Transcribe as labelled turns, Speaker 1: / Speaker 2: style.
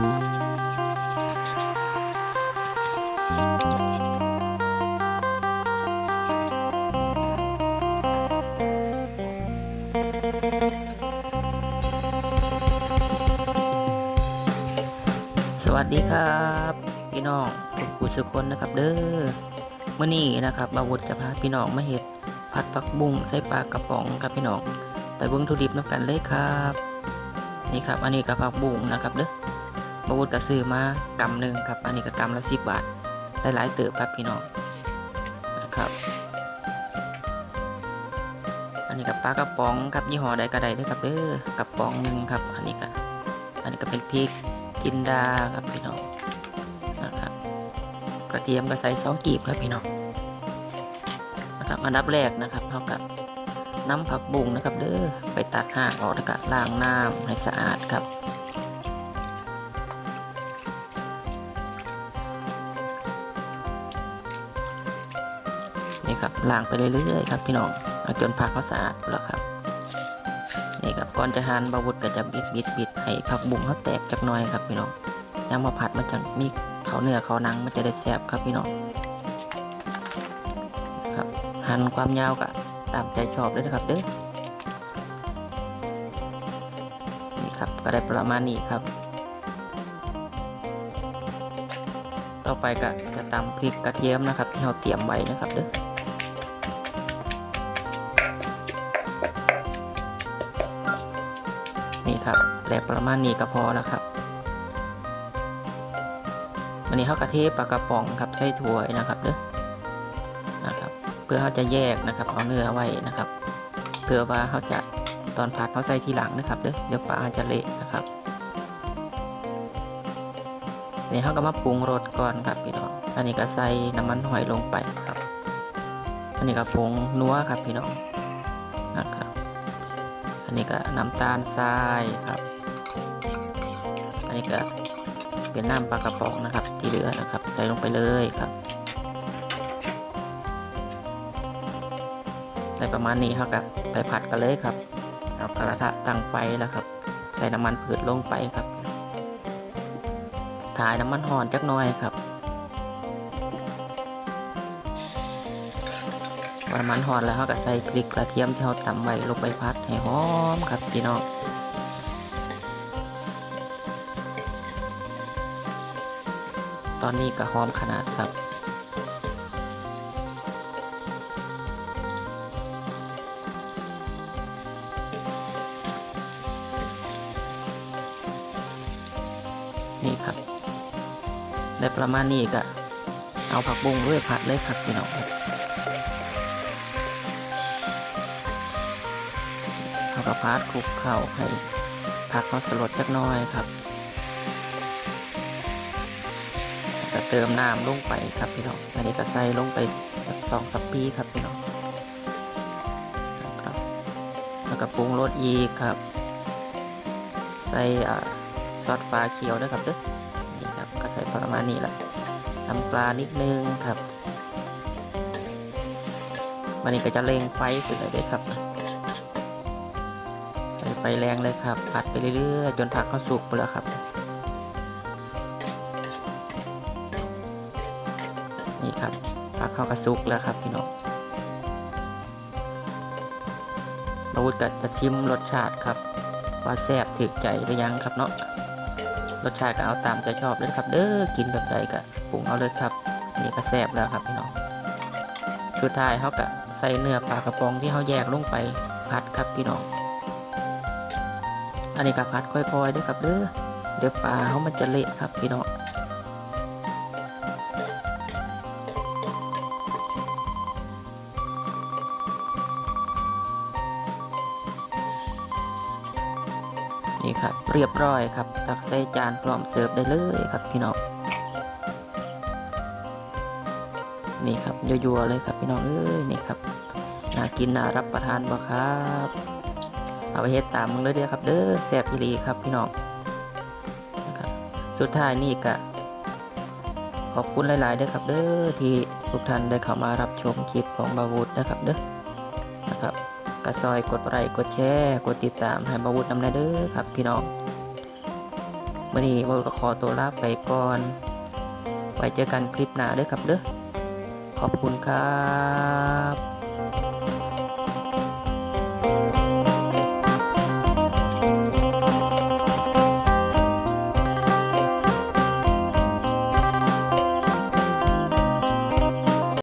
Speaker 1: สวัสดีครับพี่น้องทุกผู้ทุกคนนะครับเด้อเมื่อนี้นะครับบาวุฒจะพาพี่น้องมาเห็ดผัดผักบุ้งใส่ปลากระป๋องครับพี่น้องไปเบิ้งทุดิบน้ำกันเลยครับ นี่ครับ อันนี้กับผักบุ้งนะครับเด้อ บาวุฒก็ซื้อมากำหนึ่งครับ อันนี้ก็กำละสิบบาทได้หลายเติบครับพี่น้องนะครับ อันนี้กับปลากระป๋องครับยี่ห้อใดก็ได้เด้ครับเด้อกระป๋องหนึ่งครับ อันนี้ก็อันนี้ก็เป็นพริกจินดาครับพี่น้องนะครับกระเทียมก็ใส่สองกีบครับพี่น้องนะครับอันดับแรกนะครับเท่ากับน้ำผักบุ้งนะครับเด้อไปตัดหากออกแล้วก็ล้างน้ำให้สะอาดครับ นี่ครับล้างไปเรื่อยๆครับพี่น้องเอาจนผักเขาสะอาดแล้วครับนี่ครับก่อนจะหั่นบาวุฒก็จะบิดบิดบิดให้ผักบุ้งเขาแตกจักหน่อยครับพี่น้องยามมาผัดมันจะมีเขาเนื้อเขาหนังมันจะได้แซ่บครับพี่น้องครับหั่นความยาวก็ตามใจชอบเลยนะครับเด้อนี่ครับก็ได้ประมาณนี้ครับ ต่อไปก็จะตำพริกกระเทียมนะครับ ที่เราเตรียมไว้นะครับเด้อ นี่ครับแลกประมาณนี้ก็พอแล้วครับวันนี้เขากระเทปลากระป๋องครับใส่ถ้วยนะครับเด้อนะครับ เพื่อเขาจะแยกนะครับเอาเนื้อไว้นะครับ เพื่อว่าเขาจะตอนผัดเขาใส่ทีหลังนะครับเด้อเดี๋ยวปลาจะเละนะครับนี่เขาก็มาปรุงรสก่อนครับพี่น้องอันนี้ก็ใส่น้ำมันหอยลงไปครับ อันนี้ก็ผงนัวครับพี่น้องนะครับ อันนี้ก็น้ำตาลทรายครับ อันนี้ก็เป็นน้ำปลากระป๋องนะครับ ที่เหลือนะครับ ใส่ลงไปเลยครับใส่ประมาณนี้ครับกับไปผัดกันเลยครับเอากระทะตั้งไฟแล้วครับ ใส่น้ำมันพืชลงไปครับถ่ายน้ำมันห่อนจักหน่อยครับ พอน้ำมันหอนแล้วเขาก็ใส่พริกกระเทียมที่เราตำไว้ลงไปพัดให้หอมครับพี่น้องตอนนี้ก็หอมขนาดครับนี่ครับได้ประมาณนี้ก็เอาผักบุ้งด้วยผัดเลยครับพี่น้อง เอากระพาดคลุกเข่าให้ผักเขาสลดจักน้อยครับจะเติมน้ำลงไปครับพี่น้อง อันนี้ก็ใส่ลงไปสักสองสับปีครับพี่น้องครับแล้วก็ปรุงรสอีกครับ ใส่ซอสปลาเขียวด้วยครับเด้อนี่ครับก็ใส่ประมาณนี้แหละน้ำปลานิดนึงครับวันนี้ก็จะเร่งไฟขึ้นเลยด้อครับ ไฟแรงเลยครับ ผัดไปเรื่อยๆ จนผักเขาสุกไปแล้วครับ นี่ครับผักเขากระสุกแล้วครับพี่น้องเราจะจะชิมรสชาติครับ ว่าแซ่บถึกใจหรือยังครับเนาะ รสชาติก็เอาตามใจชอบเลยครับ เด้อ กินแบบใดก็ปรุงเอาเลยครับ นี่ก็แซ่บแล้วครับพี่น้อง สุดท้ายเขาก็ใส่เนื้อปลากระป๋องที่เขาแยกลงไปผัดครับพี่น้อง อันนี้ก็ผัดค่อยๆด้วยครับเด้อเดี๋ยวปลาเขามันจะเละครับพี่น้องนี่ครับเรียบร้อยครับ ตักใส่จานพร้อมเสิร์ฟได้เลยครับพี่น้องนี่ครับยัวๆเลยครับพี่น้องเอ้ยนี่ครับน่ากินน่ารับประทานบ่ครับ เอาไปเฮ็ดตามมึงเลยเด้อครับ เด้อแซ่บอีหลีครับพี่น้องนะครับสุดท้ายนี่ก็ขอบคุณหลายๆเด้อครับ เด้อที่ทุกท่านได้เข้ามารับชมคลิปของบาวูดนะครับเด้อนะครับกระซอยกดไลค์กดแชร์กดติดตามให้บาวูดนำได้เด้อครับพี่น้องมื่อนี้บก็ขอตัวลาไปก่อนไว้เจอกันคลิปหน้าเด้อครับเด้อขอบคุณครับ